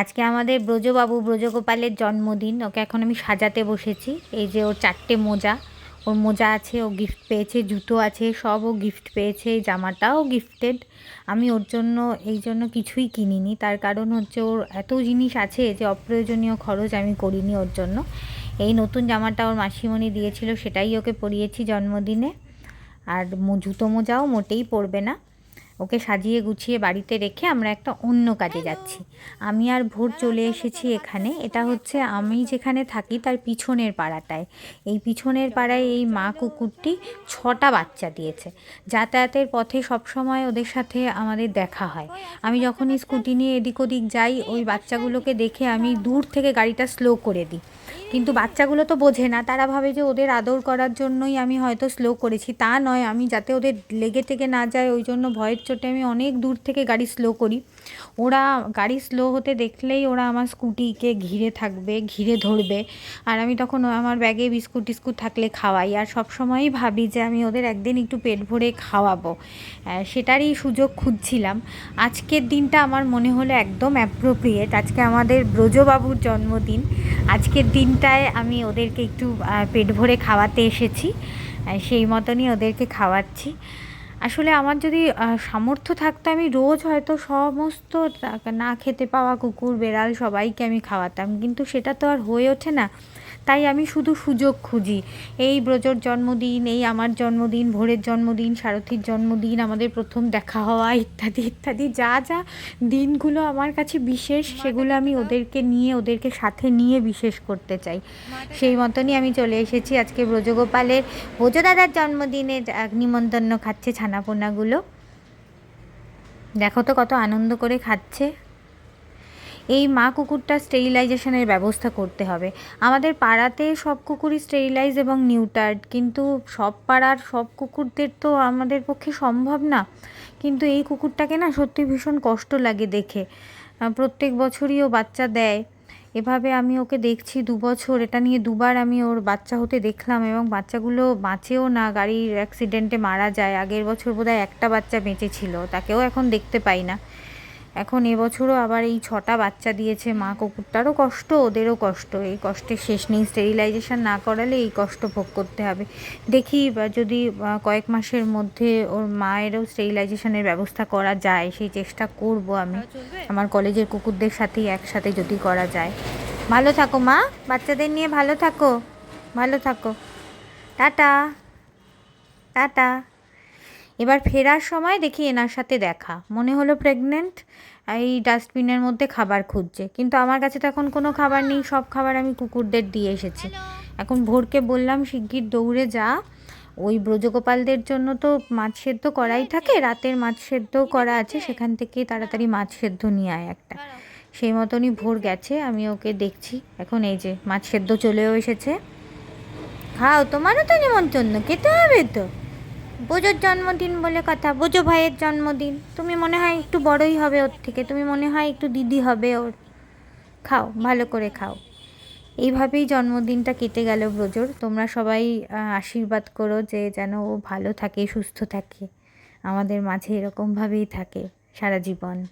আজকে আমাদের ব্রজবাবু ব্রজগোপালের জন্মদিন, ওকে এখন আমি সাজাতে বসেছি। এই যে ওর চারটে মোজা, ওর মোজা আছে, ও গিফট পেয়েছে, জুতো আছে, সব ও গিফট পেয়েছে, এই জামাটাও গিফটেড আমি ওর জন্য, এই জন্য কিছুই কিনিনি, তার কারণ হচ্ছে ওর এত জিনিস আছে যে অপ্রয়োজনীয় খরচ আমি করিনি ওর জন্য। এই নতুন জামাটা ওর মাসিমণি দিয়েছিল, সেটাই ওকে পরিয়েছি জন্মদিনে। আর জুতো মোজাও মোটেই পরবে না। ওকে সাজিয়ে গুছিয়ে বাড়িতে রেখে আমরা একটা অন্য কাজে যাচ্ছি। আমি আর ভোর চলে এসেছি এখানে। এটা হচ্ছে আমি যেখানে থাকি তার পিছনের পাড়াটায়। এই পিছনের পাড়ায় এই মা কুকুরটি ছটা বাচ্চা দিয়েছে। যাতায়াতের পথে সবসময় ওদের সাথে আমাদের দেখা হয়। আমি যখনই স্কুটি নিয়ে এদিক ওদিক যাই, ওই বাচ্চাগুলোকে দেখে আমি দূর থেকে গাড়িটা স্লো করে দিই। কিন্তু বাচ্চাগুলো তো বোঝে না। তারা ভাবে যে ওদের আদর করার জন্যই আমি হয়তো স্লো করেছি। তা নয়, আমি যাতে ওদের লেগে থেকে না যায়, ওই জন্য ভয়ের চোটে আমি অনেক দূর থেকে গাড়ি স্লো করি। ওরা গাড়ি স্লো হতে দেখলেই ওরা আমার স্কুটিকে ঘিরে থাকবে, ঘিরে ধরবে। আর আমি তখন আমার ব্যাগে বিস্কুট টিস্কুট থাকলে খাওয়াই। আর সবসময়ই ভাবি যে আমি ওদের একদিন একটু পেট ভরে খাওয়াবো। সেটারই সুযোগ খুঁজছিলাম। আজকের দিনটা আমার মনে হলো একদম অ্যাপ্রোপ্রিয়েট আজকে আমাদের ব্রজবাবুর জন্মদিন। আজকের দিনটায় আমি ওদেরকে একটু পেট ভরে খাওয়াতে এসেছি। সেই মতনই ওদেরকে খাওয়াচ্ছি। আসলে আমার যদি সামর্থ্য থাকতো আমি রোজ হয়তো সমস্ত না খেতে পাওয়া কুকুর, বেড়াল সবাইকে আমি খাওয়াতাম। কিন্তু সেটা তো আর হয়ে ওঠে না। তাই আমি শুধু সুযোগ খুঁজি। এই ব্রজর জন্মদিন, এই আমার জন্মদিন, ভোরের জন্মদিন, সারথীর জন্মদিন, আমাদের প্রথম দেখা হওয়া, ইত্যাদি ইত্যাদি, যা যা দিনগুলো আমার কাছে বিশেষ, সেগুলো আমি ওদেরকে নিয়ে, ওদেরকে সাথে নিয়ে বিশেষ করতে চাই। সেই মতনই আমি চলে এসেছি আজকে ব্রজগোপালের। ব্রজদাদার জন্মদিনে নিমন্ত্রণ খাচ্ছে ছানাপোনাগুলো। দেখো তো কত আনন্দ করে খাচ্ছে। এই মা কুকুরটা স্টেরিলাইজেশনের ব্যবস্থা করতে হবে। আমাদের পাড়াতে সব কুকুরই স্টেরিলাইজ এবং নিউটার্ড, কিন্তু সব পাড়ার সব কুকুরদের তো আমাদের পক্ষে সম্ভব না। কিন্তু এই কুকুরটাকে না সত্যি ভীষণ কষ্ট লাগে দেখে। প্রত্যেক বছরই ও বাচ্চা দেয়। এভাবে আমি ওকে দেখছি দু বছর, এটা নিয়ে দুবার আমি ওর বাচ্চা হতে দেখলাম এবং বাচ্চাগুলো বাঁচেও না, গাড়ির অ্যাক্সিডেন্টে মারা যায়। আগের বছর বোধহয় একটা বাচ্চা বেঁচে ছিল, তাকেও এখন দেখতে পাই না। এখন এবছরও আবার এই ছটা বাচ্চা দিয়েছে মা কুকুরটারও কষ্ট ওদেরও কষ্ট। এই কষ্টের শেষ নেই স্টেরিলাইজেশন না করালে এই কষ্ট ভোগ করতে হবে। দেখি যদি কয়েক মাসের মধ্যে ওর মায়েরও স্টেরিলাইজেশনের ব্যবস্থা করা যায় সেই চেষ্টা করব আমি। আমার কলেজের কুকুরদের সাথেই একসাথে যদি করা যায়। ভালো থাকো মা বাচ্চাদের নিয়ে ভালো থাকো। ভালো থাকো। টাটা। টাটা। এবার ফেরার সময় দেখি এনার সাথে দেখা। মনে হলো প্রেগনেন্ট এই ডাস্টবিনের মধ্যে খাবার খুঁজছে। কিন্তু আমার কাছে তো এখন কোনো খাবার নেই সব খাবার আমি কুকুরদের দিয়ে এসেছি। এখন ভোরকে বললাম শিগগির দৌড়ে যা। ওই ব্রজগোপালদের জন্য তো মাছ সেদ্ধ করাই থাকে রাতের মাছ সেদ্ধ করা আছে সেখান থেকে তাড়াতাড়ি মাছ সেদ্ধ নিয়ে আয় একটা। সেই মতনই ভোর গেছে আমি ওকে দেখছি। এখন এই যে মাছ সেদ্ধ চলেও এসেছে। খাও তোমারও তো নিমন্ত্রণ খেতে হবে তো। বোজোর জন্মদিন বলে কথা বোঝো ভাইয়ের জন্মদিন। তুমি মনে হয় একটু বড়ই হবে ওর থেকে, তুমি মনে হয় একটু দিদি হবে ওর। খাও, ভালো করে খাও। এইভাবেই জন্মদিনটা কেটে গেল ব্রজোর তোমরা সবাই আশীর্বাদ করো যে যেন ও ভালো থাকে, সুস্থ থাকে। আমাদের মাঝে এরকমভাবেই থাকে সারা জীবন।